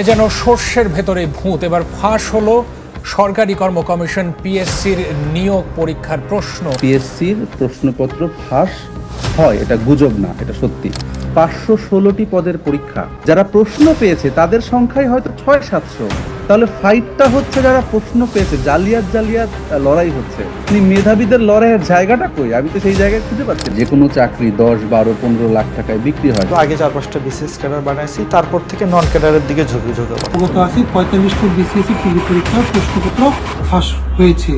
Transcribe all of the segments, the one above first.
এ যেন সর্ষের ভেতরে ভূত। এবার ফাঁস হলো সরকারি কর্ম কমিশন পিএসসির নিয়োগ পরীক্ষার প্রশ্ন। পিএসসির প্রশ্নপত্র ফাঁস হয়, এটা গুজব না, এটা সত্যি। পাঁচশো ষোলোটি পদের পরীক্ষা, যারা প্রশ্ন পেয়েছে তাদের সংখ্যাই হয়তো ছয় সাতশো। তাহলে ফাইটটা হচ্ছে যারা প্রশ্ন পেয়েছে জালিয়াত জালিয়াত লড়াই হচ্ছে। আপনি মেধাবীদের লড়াইয়ের জায়গাটা কই? আমি তো সেই জায়গায় খুঁজে পাচ্ছি। যে কোনো চাকরি দশ বারো পনেরো লাখ টাকায় বিক্রি হয়। তো আগে চার পাঁচটা বিসিএস ক্যাডার বানাইছি তারপর থেকে নন ক্যাডারের দিকে ঝুঁকে ঝুঁকে পড়ে। অবগত আছি পঁয়তাল্লিশটি বিসিএসসি টিভি পরীক্ষার প্রশ্নপত্র ফাঁস হয়েছে।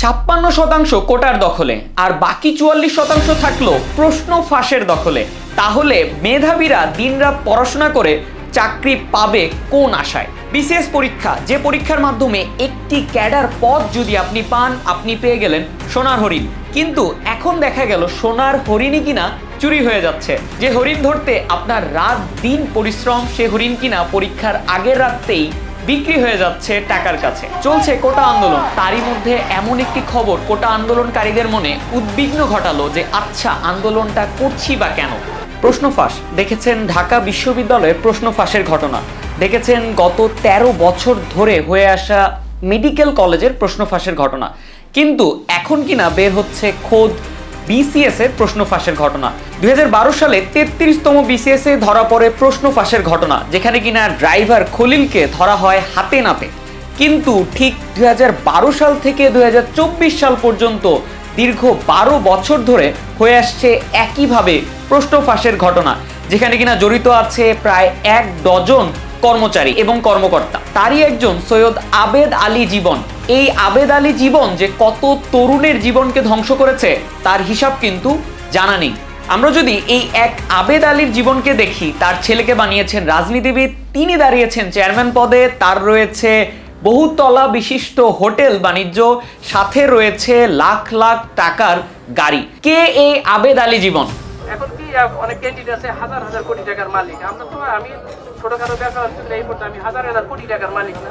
ছাপ্পান্ন শতাংশ কোটার দখলে আর বাকি চুয়াল্লিশ শতাংশ থাকল প্রশ্ন ফাঁসের দখলে। তাহলে মেধাবীরা দিনরাত পড়াশোনা করে চাকরি পাবে কোন আশায়? বিসিএস পরীক্ষা, যে পরীক্ষার মাধ্যমে একটি ক্যাডার পদ যদি আপনি পান, আপনি পেয়ে গেলেন সোনার হরিণ। কিন্তু এখন দেখা গেল সোনার হরিণই কিনা চুরি হয়ে যাচ্ছে। যে হরিণ ধরতে আপনার রাত দিন পরিশ্রম, সে হরিণ কিনা পরীক্ষার আগের রাতেই বিক্রি হয়ে যাচ্ছে টাকার কাছে। চলছে কোটা আন্দোলন। তারই মধ্যে এমন একটি খবর কোটা আন্দোলনকারীদের মনে উদ্বিগ্ন ঘটালো যে আচ্ছা আন্দোলনটা করছি বা কেন? প্রশ্ন ফাঁস। দেখেছেন ঢাকা বিশ্ববিদ্যালয়ের প্রশ্ন ফাঁসের ঘটনা। দেখেছেন গত ১৩ বছর ধরে হয়ে আসা মেডিকেল কলেজের প্রশ্ন ফাঁসের ঘটনা। কিন্তু এখন কিনা বের হচ্ছে খোদ বিসিএস এর প্রশ্ন ফাঁসের ঘটনা। দুই হাজার বারো সালে তেত্রিশতম বিসিএস এ ধরা পড়ে প্রশ্ন ফাঁসের ঘটনা, যেখানে কিনা ড্রাইভার খলিলকে ধরা হয় হাতে নাতে। কিন্তু ঠিক দু হাজার বারো সাল থেকে দু হাজার চব্বিশ সাল পর্যন্ত দীর্ঘ বারো বছর ধরে হয়ে আসছে একইভাবে প্রশ্ন ফাঁসের ঘটনা, যেখানে কিনা জড়িত আছে প্রায় এক ডজন কর্মচারী এবং কর্মকর্তা। তারই একজন সৈয়দ আবেদ আলী জীবন। এই আবেদ আলী জীবন যে কত তরুণের জীবনকে ধ্বংস করেছে, তার হিসাব কিন্তু জানা নেই। আমরা যদি এই এক আবেদ আলীর জীবনকে দেখি, তার ছেলেকে বানিয়েছেন রাজনীতিবিদ, তিনি দাঁড়িয়েছেন চেয়ারম্যান পদে, তার রয়েছে বহুতলা বিশিষ্ট হোটেল বাণিজ্য, সাথে রয়েছে লাখ লাখ টাকার গাড়ি। কে এই আবেদ আলী জীবন? অনেক ক্যান্ডিডেট আছে, হাজার হাজার কোটি টাকার মালিক। আমরা তো, আমি ছোটখাটো আমি হাজার হাজার কোটি টাকার মালিক না।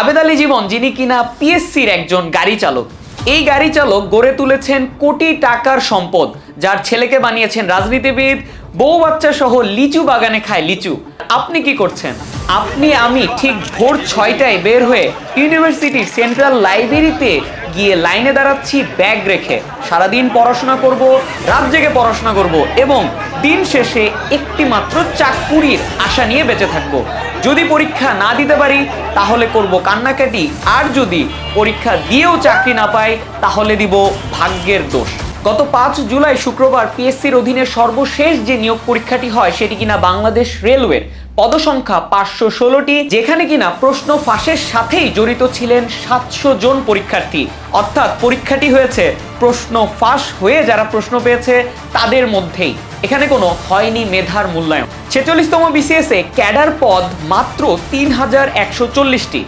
আবেদ আলী জীবন, যিনি কিনা পিএসসির একজন গাড়ি চালক, এই গাড়ি চালক গড়ে তুলেছেন কোটি টাকার সম্পদ, যার ছেলেকে বানিয়েছেন রাজনীতিবিদ, বউ বাচ্চা সহ লিচু বাগানে খায় লিচু। আপনি কি করছেন? আপনি, আমি ঠিক ভোর ছয়টায় বের হয়ে ইউনিভার্সিটির সেন্ট্রাল লাইব্রেরিতে গিয়ে লাইনে দাঁড়াচ্ছি, ব্যাগ রেখে। সারাদিন পড়াশোনা করব, রাত জেগে পড়াশোনা করব এবং দিন শেষে একটি মাত্র চাকুরির আশা নিয়ে বেঁচে থাকব। যদি পরীক্ষা না দিতে পারি, তাহলে করব কান্নাকাটি। আর যদি পরীক্ষা দিয়েও চাকরি না পাই, তাহলে দিব ভাগ্যের দোষ। গত পাঁচ জুলাই শুক্রবার পিএসসির অধীনে সর্বশেষ যে নিয়োগ পরীক্ষাটি হয়, সেটি কিনা বাংলাদেশ রেলওয়ের পদসংখ্যা পাঁচশো ষোলোটি, যেখানে কিনা প্রশ্ন ফাঁসের সাথেই জড়িত ছিলেন সাতশো জন পরীক্ষার্থী। অর্থাৎ পরীক্ষাটি হয়েছে, প্রশ্ন ফাঁস হয়ে যারা প্রশ্ন পেয়েছে, তাদের মধ্যেই। এখানে কোনো হয়নি মেধার মূল্যায়ন। ছেচল্লিশতম বিসিএস ক্যাডার পদ মাত্র তিন হাজার একশো চল্লিশটি।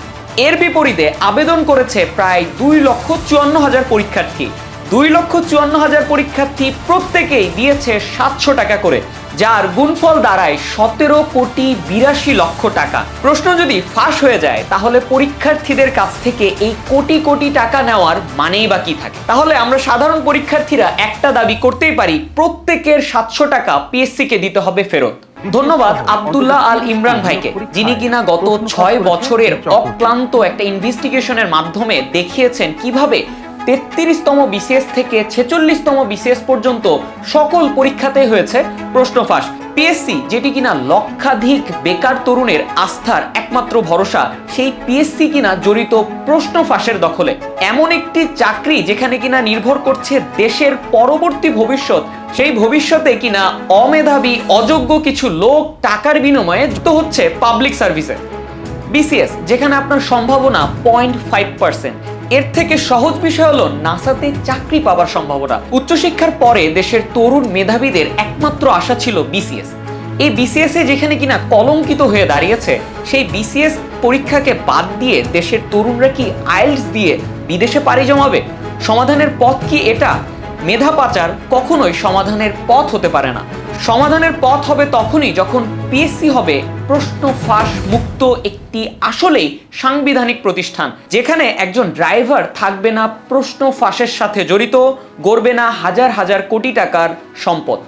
এর বিপরীতে আবেদন করেছে প্রায় দুই লক্ষ চুয়ান্ন হাজার পরীক্ষার্থী। দুই লক্ষ চুয়ান্ন হাজার পরীক্ষার্থী প্রত্যেকেই দিয়েছে সাতশো টাকা করে, যার গুণফল দাঁড়ায় সতেরো কোটি বিরাশি লক্ষ টাকা। প্রশ্ন যদি ফাঁস হয়ে যায়, তাহলে পরীক্ষার্থীদের কাছ থেকে এই কোটি কোটি টাকা নেওয়ার মানেই বা কি থাকে? তাহলে আমরা সাধারণ পরীক্ষার্থীরা একটা দাবি করতেই পারি, প্রত্যেকের সাতশো টাকা পিএসসি কে দিতে হবে ফেরত। ধন্যবাদ আব্দুল্লাহ আল ইমরান ভাইকে, যিনি কিনা গত ছয় বছরের অক্লান্ত একটা ইনভেস্টিগেশনের মাধ্যমে দেখিয়েছেন কীভাবে তেত্রিশতম বিসিএস থেকে ছেচল্লিশতম বিসিএস পর্যন্ত সকল পরীক্ষাতে হয়েছে প্রশ্ন ফাঁস। পিএসসি, যেটি কিনা লক্ষাধিক বেকার তরুণের আস্থার একমাত্র ভরসা, সেই পিএসসি কিনা জড়িত প্রশ্ন ফাঁসের দখলে। এমন একটি চাকরি যেখানে কিনা নির্ভর করছে দেশের পরবর্তী ভবিষ্যৎ, সেই ভবিষ্যতে কিনা অমেধাবী, অযোগ্য কিছু লোক টাকার বিনিময়ে যুক্ত হচ্ছে পাবলিক সার্ভিসে বিসিএস, যেখানে আপনার সম্ভাবনা পয়েন্ট ফাইভ পার্সেন্ট এর থেকে সহজ বিষয় হলো নাসাতে চাকরি পাওয়ার সম্ভাবনা। উচ্চশিক্ষার পরে দেশের তরুণ মেধাবীদের একমাত্র আশা ছিল বিসিএস। এই বিসিএস এ যেখানে কিনা কলঙ্কিত হয়ে দাঁড়িয়েছে, সেই বিসিএস পরীক্ষাকে বাদ দিয়ে দেশের তরুণরা কি আইএলস দিয়ে বিদেশে পাড়ি জমাবে? সমাধানের পথ কি এটা? মেধা পাচার কখনোই সমাধানের পথ হতে পারে না। সমাধানের পথ হবে তখনই যখন পিএসসি হবে প্রশ্ন ফাঁস মুক্ত একটি আসলেই সাংবিধানিক প্রতিষ্ঠান, যেখানে একজন ড্রাইভার থাকবে না প্রশ্ন ফাঁসের সাথে জড়িত, গড়বে না হাজার হাজার কোটি টাকার সম্পদ।